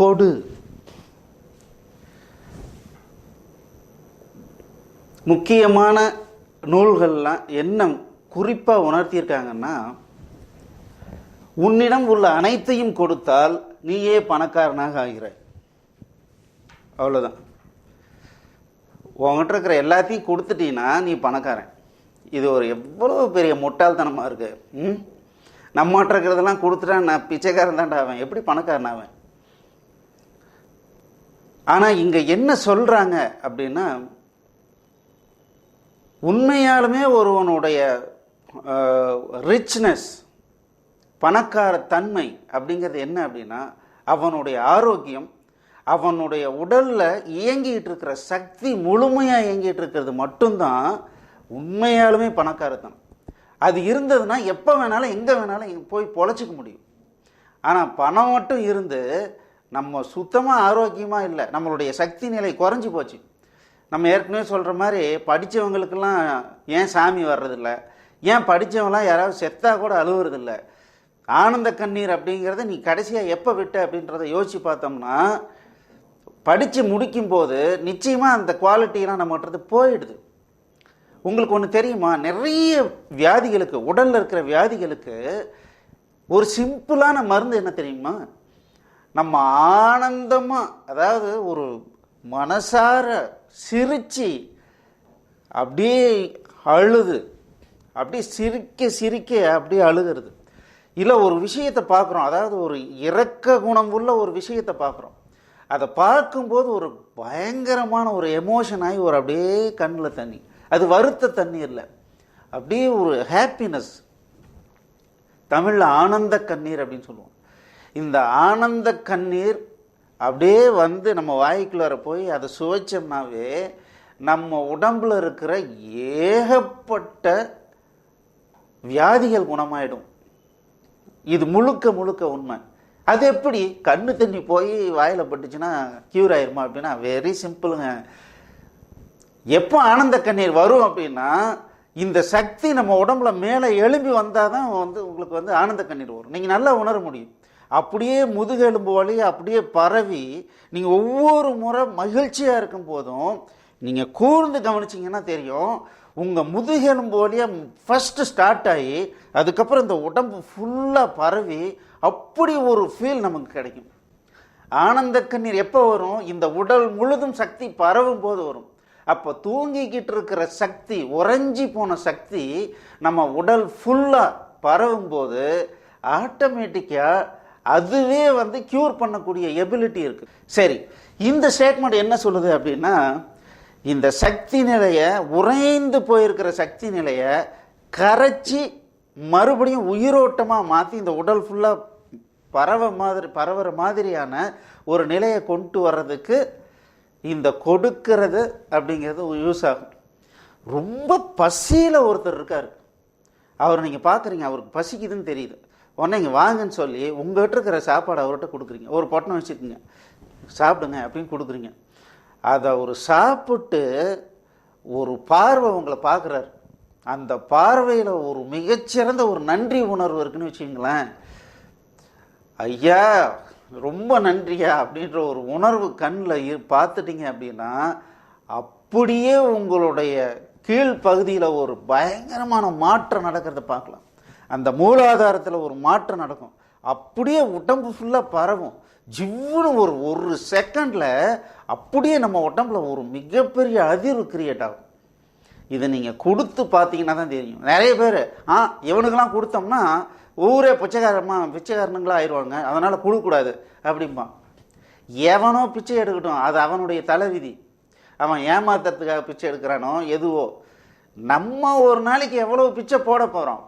கொடு முக்கியமான நூல்கள்லாம் என்ன குறிப்பாக உணர்த்தியிருக்காங்கன்னா உன்னிடம் உள்ள அனைத்தையும் கொடுத்தால் நீயே பணக்காரனாக ஆகிறாய் அவ்வளோதான் உங்ககிட்ட இருக்கிற எல்லாத்தையும் கொடுத்துட்டீங்கன்னா நீ பணக்காரன். இது ஒரு எவ்வளோ பெரிய முட்டாள்தனமாக இருக்குது ம்? நம்மகிட்ட இருக்கிறதெல்லாம் கொடுத்துட்டா நான் பிச்சைக்காரன் தான்டா அவன். எப்படி பணக்காரன் அவன் ஆனால் இங்கே என்ன சொல்கிறாங்க அப்படின்னா உண்மையாலுமே ஒருவனுடைய ரிச்னஸ் பணக்கார தன்மை அப்படிங்கிறது என்ன அப்படின்னா அவனுடைய ஆரோக்கியம் அவனுடைய உடலில் இயங்கிட்டு இருக்கிற சக்தி முழுமையாக இயங்கிட்டு இருக்கிறது மட்டும்தான் உண்மையாலுமே பணக்காரத்தனம். அது இருந்ததுன்னா எப்போ வேணாலும் எங்கே வேணாலும் போய் பொழைச்சிக்க முடியும். ஆனால் பணம் மட்டும் இருந்து நம்ம சுத்தமாக ஆரோக்கியமாக இல்லை. நம்மளுடைய சக்தி நிலை குறைஞ்சி போச்சு. நம்ம ஏற்கனவே சொல்கிற மாதிரி படித்தவங்களுக்கெல்லாம் ஏன் சாமி வர்றதில்ல? ஏன் படித்தவங்களாம் யாராவது செத்தா கூட அழுவுறதில்ல? ஆனந்த கண்ணீர் அப்படிங்கிறத நீ கடைசியாக எப்போ விட்ட அப்படின்றத யோசித்து பார்த்தோம்னா படித்து முடிக்கும்போது நிச்சயமாக அந்த குவாலிட்டிலாம் நம்மகிட்ட போயிடுது. உங்களுக்கு ஒன்று தெரியுமா? நிறைய வியாதிகளுக்கு உடலில் இருக்கிற வியாதிகளுக்கு ஒரு சிம்பிளான மருந்து என்ன தெரியுமா? நம்ம ஆனந்தமாக அதாவது ஒரு மனசார சிரிச்சு அப்படியே அழுது. அப்படியே சிரிக்க சிரிக்க அப்படியே அழுகிறது. இல்லை ஒரு விஷயத்தை பார்க்குறோம். அதாவது ஒரு இரக்க குணம் உள்ள ஒரு விஷயத்தை பார்க்குறோம். அதை பார்க்கும்போது ஒரு பயங்கரமான ஒரு எமோஷன் ஆகி ஒரு அப்படியே கண்ணில் தண்ணி. அது வருத்த தண்ணி இல்லை. அப்படியே ஒரு ஹாப்பினஸ் தமிழில் ஆனந்த கண்ணீர் அப்படின்னு சொல்லுவோம். இந்த ஆனந்த கண்ணீர் அப்படியே வந்து நம்ம வாய்க்குள்ளார போய் அதை சுவைச்சோம்னாவே நம்ம உடம்புல இருக்கிற ஏகப்பட்ட வியாதிகள் குணமாயிடும். இது முழுக்க முழுக்க உண்மை. அது எப்படி? கண்ணு தண்ணி போய் வாயில் பட்டுச்சுன்னா க்யூர் ஆயிருமா அப்படின்னா வெரி சிம்பிளுங்க எப்போ ஆனந்த கண்ணீர் வரும் அப்படின்னா இந்த சக்தி நம்ம உடம்புல மேலே எழும்பி வந்தால் தான் வந்து உங்களுக்கு வந்து ஆனந்த கண்ணீர் வரும். நீங்கள் நல்லா உணர முடியும். அப்படியே முதுகெலும்பு வழி அப்படியே பரவி நீங்கள் ஒவ்வொரு முறை மகிழ்ச்சியாக இருக்கும் போதும் நீங்கள் கூர்ந்து கவனிச்சிங்கன்னா தெரியும் உங்கள் முதுகெலும்பு வழியாக ஃபஸ்ட்டு ஸ்டார்ட் ஆகி அதுக்கப்புறம் இந்த உடம்பு ஃபுல்லாக பரவி அப்படி ஒரு ஃபீல் நமக்கு கிடைக்கும். ஆனந்த கண்ணீர் எப்போ வரும்? இந்த உடல் முழுதும் சக்தி பரவும் போது வரும். அப்போ தூங்கிக்கிட்டு இருக்கிற சக்தி உறைஞ்சி போன சக்தி நம்ம உடல் ஃபுல்லாக பரவும் போது ஆட்டோமேட்டிக்காக அதுவே வந்து க்யூர் பண்ணக்கூடிய எபிலிட்டி இருக்குது சரி இந்த ஸ்டேட்மெண்ட் என்ன சொல்லுது அப்படின்னா இந்த சக்தி நிலையை உறைந்து போயிருக்கிற சக்தி நிலையை கரைச்சி மறுபடியும் உயிரோட்டமாக மாற்றி இந்த உடல் ஃபுல்லாக பரவ மாதிரி பரவுற மாதிரியான ஒரு நிலையை கொண்டு வர்றதுக்கு இந்த கொடுக்கிறது அப்படிங்கிறது யூஸ் ஆகும். ரொம்ப பசியில் ஒருத்தர் இருக்கார். அவர் நீங்கள் பார்க்குறீங்க அவருக்கு பசிக்குதுன்னு தெரியுது. உடனே இங்கே வாங்கன்னு சொல்லி உங்கள்கிட்ட இருக்கிற சாப்பாடு அவர்கிட்ட கொடுக்குறீங்க. ஒரு பொட்டணம் வச்சுக்கோங்க. சாப்பிடுங்க அப்படின்னு கொடுக்குறீங்க. அதை அவர் சாப்பிட்டு ஒரு பார்வை உங்களை பார்க்குறாரு. அந்த பார்வையில் ஒரு மிகச்சிறந்த ஒரு நன்றி உணர்வு இருக்குன்னு வச்சுங்களேன் ஐயா ரொம்ப நன்றியா அப்படின்ற ஒரு உணர்வு கண்ணில் பார்த்துட்டீங்க அப்படின்னா அப்படியே உங்களுடைய கீழ்ப்பகுதியில் ஒரு பயங்கரமான மாற்றம் நடக்கிறத பார்க்கலாம். அந்த மூலாதாரத்தில் ஒரு மாற்றம் நடக்கும். அப்படியே உடம்பு ஃபுல்லாக பரவும். ஜிவ்னு ஒரு ஒரு செகண்டில் அப்படியே நம்ம உடம்புல ஒரு மிகப்பெரிய அதிர்வு கிரியேட் ஆகும். இதை நீங்கள் கொடுத்து பார்த்தீங்கன்னா தான் தெரியும். நிறைய பேர் ஆ இவனுக்கெல்லாம் கொடுத்தோம்னா ஊரே பிச்சைக்காரமாக பிச்சைக்காரனுங்களா ஆயிடுவாங்க. அதனால் கொடுக்கக்கூடாது அப்படிம்பான். எவனோ பிச்சை எடுக்கட்டும். அது அவனுடைய தலைவிதி. அவன் ஏமாத்துறதுக்காக பிச்சை எடுக்கிறானோ எதுவோ. நம்ம ஒரு நாளைக்கு எவ்வளோ பிச்சை போட போகிறோம்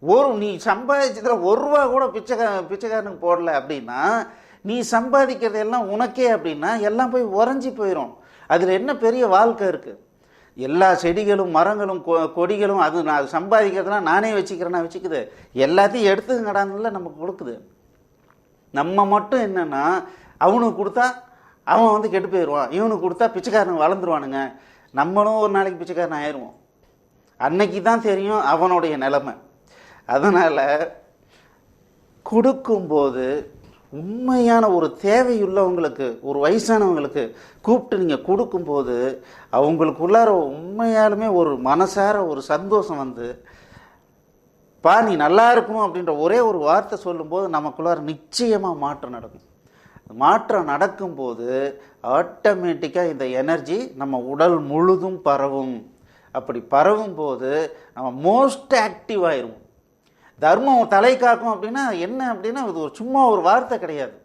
ஒரு நீ சம்பாதிச்சதுல ஒரு ரூபா கூட பிச்சைக்கா பிச்சைக்காரனுக்கு போடல அப்படின்னா நீ சம்பாதிக்கிறது எல்லாம் உனக்கே அப்படின்னா எல்லாம் போய் உறைஞ்சி போயிடும் அதில் என்ன பெரிய வாழ்க்கை இருக்குது எல்லா செடிகளும் மரங்களும் கொ- கொடிகளும் அது நான் சம்பாதிக்கிறதுலாம் நானே வச்சுக்கிறேன்னா வச்சுக்குது. எல்லாத்தையும் எடுத்துங்கடான்ல நமக்கு கொடுக்குது. நம்ம மட்டும் என்னென்னா அவனுக்கு கொடுத்தா அவன் வந்து கெட்டு போயிடுவான். இவனுக்கு கொடுத்தா பிச்சைக்காரன் வளர்ந்துருவானுங்க. நம்மளும் ஒரு நாளைக்கு பிச்சைக்காரன் ஆயிடுவோம் அன்னைக்கு தான் தெரியும் அவனுடைய நிலைமை. அதனால் கொடுக்கும்போது உண்மையான ஒரு தேவையுள்ளவங்களுக்கு ஒரு வயசானவங்களுக்கு கூப்பிட்டு நீங்கள் கொடுக்கும்போது அவங்களுக்குள்ளார உண்மையாலுமே ஒரு மனசார ஒரு சந்தோஷம் வந்து பா நீ நல்லா இருக்கணும் அப்படின்ற ஒரே ஒரு வார்த்தை சொல்லும்போது நமக்குள்ளார நிச்சயமாக மாற்றம் நடக்கும். மாற்றம் நடக்கும்போது ஆட்டோமேட்டிக்காக இந்த எனர்ஜி நம்ம உடல் முழுதும் பரவும். அப்படி பரவும் போது நம்ம மோஸ்ட் ஆக்டிவ் ஆயிரும் தர்மம் தலை காக்கும் அப்படின்னா என்ன அப்படின்னா இது ஒரு சும்மா ஒரு வார்த்தை கிடையாது.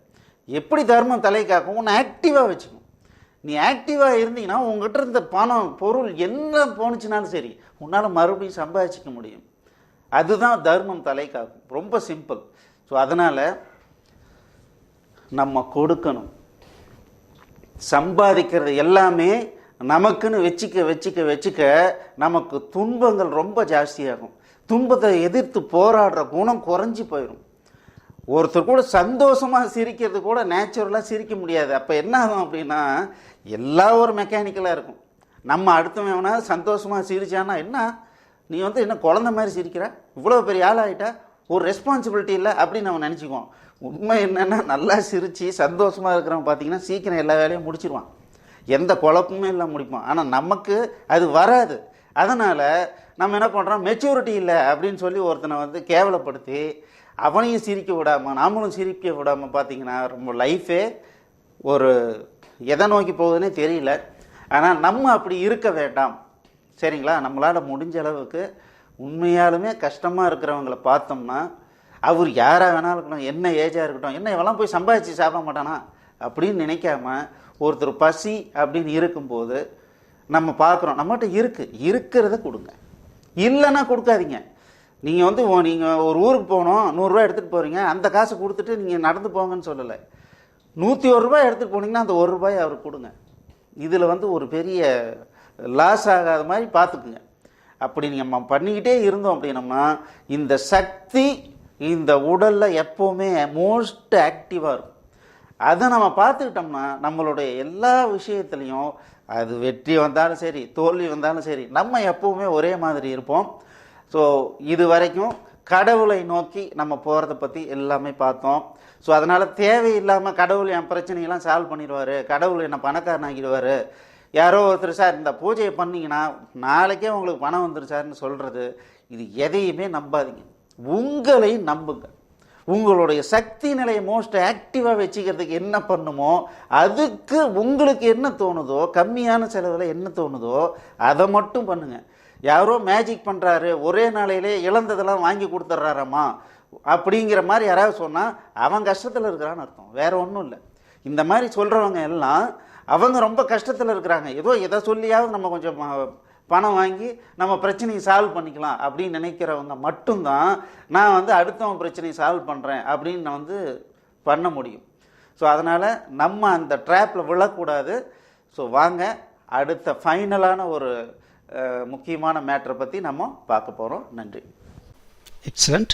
எப்படி தர்மம் தலை காக்கும்? உன்னை ஆக்டிவாக வச்சுக்கும் நீ ஆக்டிவாக இருந்தீங்கன்னா உங்ககிட்ட இருந்த பணம் பொருள் என்ன போணுச்சுனாலும் சரி உன்னால் மறுபடியும் சம்பாதிச்சிக்க முடியும். அதுதான் தர்மம் தலை காக்கும். ரொம்ப சிம்பிள் ஸோ அதனால் நம்ம கொடுக்கணும். சம்பாதிக்கிறது எல்லாமே நமக்குன்னு வச்சுக்க வச்சுக்க வச்சுக்க நமக்கு துன்பங்கள் ரொம்ப ஜாஸ்தியாகும். துன்பத்தை எதிர்த்து போராடுற குணம் குறைஞ்சி போயிடும் ஒருத்தர் கூட சந்தோஷமாக சிரிக்கிறது கூட நேச்சுரலாக சிரிக்க முடியாது. அப்போ என்ன ஆகும் அப்படின்னா எல்லா ஒரு மெக்கானிக்கலாக இருக்கும். நம்ம அடுத்தவன் சந்தோஷமாக சிரிச்சானா என்ன? நீ வந்து என்ன குழந்த மாதிரி சிரிக்கிற? இவ்வளோ பெரிய ஆளாகிட்டா ஒரு ரெஸ்பான்சிபிலிட்டி இல்லை அப்படின்னு நம்ம நினச்சிக்குவோம். உண்மை என்னென்னா நல்லா சிரித்து சந்தோஷமாக இருக்கிறவன் பார்த்தீங்கன்னா சீக்கிரம் எல்லா வேலையும் முடிச்சிருவான். எந்த குழப்பமும் இல்லை முடிப்போம் ஆனால் நமக்கு அது வராது. அதனால் நம்ம என்ன பண்ணுறோம் மெச்சூரிட்டி இல்லை அப்படின்னு சொல்லி ஒருத்தனை வந்து கேவலப்படுத்தி அவனையும் சிரிக்க விடாமல் நாமளும் சிரிக்க விடாமல் பார்த்தீங்கன்னா ரொம்ப லைஃபே ஒரு எதை நோக்கி போகுதுன்னே தெரியல. ஆனால் நம்ம அப்படி இருக்க வேண்டாம். சரிங்களா? நம்மளால் முடிஞ்ச அளவுக்கு உண்மையாலுமே கஷ்டமாக இருக்கிறவங்கள பார்த்தோம்னா அவர் யாராக வேணாலும் இருக்கட்டும் என்ன ஏஜாக இருக்கட்டும் என்ன இவெல்லாம் போய் சம்பாதிச்சு சாப்பிட மாட்டானா? அப்படின்னு நினைக்காம ஒருத்தர் பசி அப்படின்னு இருக்கும்போது நம்ம பார்க்குறோம். நம்மகிட்ட இருக்குது இருக்கிறத கொடுங்க. இல்லைன்னா கொடுக்காதீங்க. நீங்கள் வந்து நீங்கள் ஒரு ஊருக்கு போகணும் நூறுரூவா எடுத்துகிட்டு போகிறீங்க அந்த காசை கொடுத்துட்டு நீங்கள் நடந்து போங்கன்னு சொல்லலை. நூற்றி ஒரு ரூபாய் எடுத்துகிட்டு போனீங்கன்னா அந்த ஒரு ரூபாய் அவருக்கு கொடுங்க. இதில் வந்து ஒரு பெரிய லாஸ் ஆகாத மாதிரி பார்த்துக்குங்க. அப்படி நீங்கள் பண்ணிக்கிட்டே இருந்தோம் அப்படின்னம்னா இந்த சக்தி இந்த உடலில் எப்போவுமே மோஸ்ட் ஆக்டிவாக இருக்கும். அதை நம்ம பார்த்துக்கிட்டோம்னா நம்மளுடைய எல்லா விஷயத்துலையும் அது வெற்றி வந்தாலும் சரி தோல்வி வந்தாலும் சரி நம்ம எப்போவுமே ஒரே மாதிரி இருப்போம். ஸோ இது வரைக்கும் கடவுளை நோக்கி நம்ம போகிறத பற்றி எல்லாமே பார்த்தோம். ஸோ அதனால் தேவையில்லாமல் கடவுள் என் பிரச்சனையெல்லாம் சால்வ் பண்ணிடுவார். கடவுள் என்னை பணக்காரனாக்கிடுவார். யாரோ ஒருத்தர் சார் இந்த பூஜையை பண்ணிங்கன்னா நாளைக்கே உங்களுக்கு பணம் வந்துடும் சார்னு சொல்கிறது இது எதையுமே நம்பாதீங்க. உங்களை நம்புங்கள் உங்களுடைய சக்தி நிலையை மோஸ்ட் ஆக்டிவாக வச்சுக்கிறதுக்கு என்ன பண்ணுமோ அதுக்கு உங்களுக்கு என்ன தோணுதோ கம்மியான செலவில் என்ன தோணுதோ அதை மட்டும் பண்ணுங்கள் யாரோ மேஜிக் பண்ணுறாரு ஒரே நாளையிலே இழந்ததெல்லாம் வாங்கி கொடுத்துட்றாராம்மா அப்படிங்கிற மாதிரி யாராவது சொன்னால் அவன் கஷ்டத்தில் இருக்கிறான்னு அர்த்தம். வேறு ஒன்றும் இல்லை. இந்த மாதிரி சொல்கிறவங்க எல்லாம் அவங்க ரொம்ப கஷ்டத்தில் இருக்கிறாங்க. ஏதோ எதை சொல்லியாவது நம்ம கொஞ்சம் பணம் வாங்கி நம்ம பிரச்சனையை சால்வ் பண்ணிக்கலாம் அப்படின்னு நினைக்கிறவங்க மட்டும்தான் நான் வந்து அடுத்தவன் பிரச்சனையை சால்வ் பண்ணுறேன் அப்படின்னு நான் வந்து பண்ண முடியும். ஸோ அதனால் நம்ம அந்த ட்ராப்பில் விழக்கூடாது. ஸோ வாங்க அடுத்த ஃபைனலான ஒரு முக்கியமான மேட்ரை பற்றி நம்ம பார்க்க போகிறோம் நன்றி. எக்ஸலண்ட்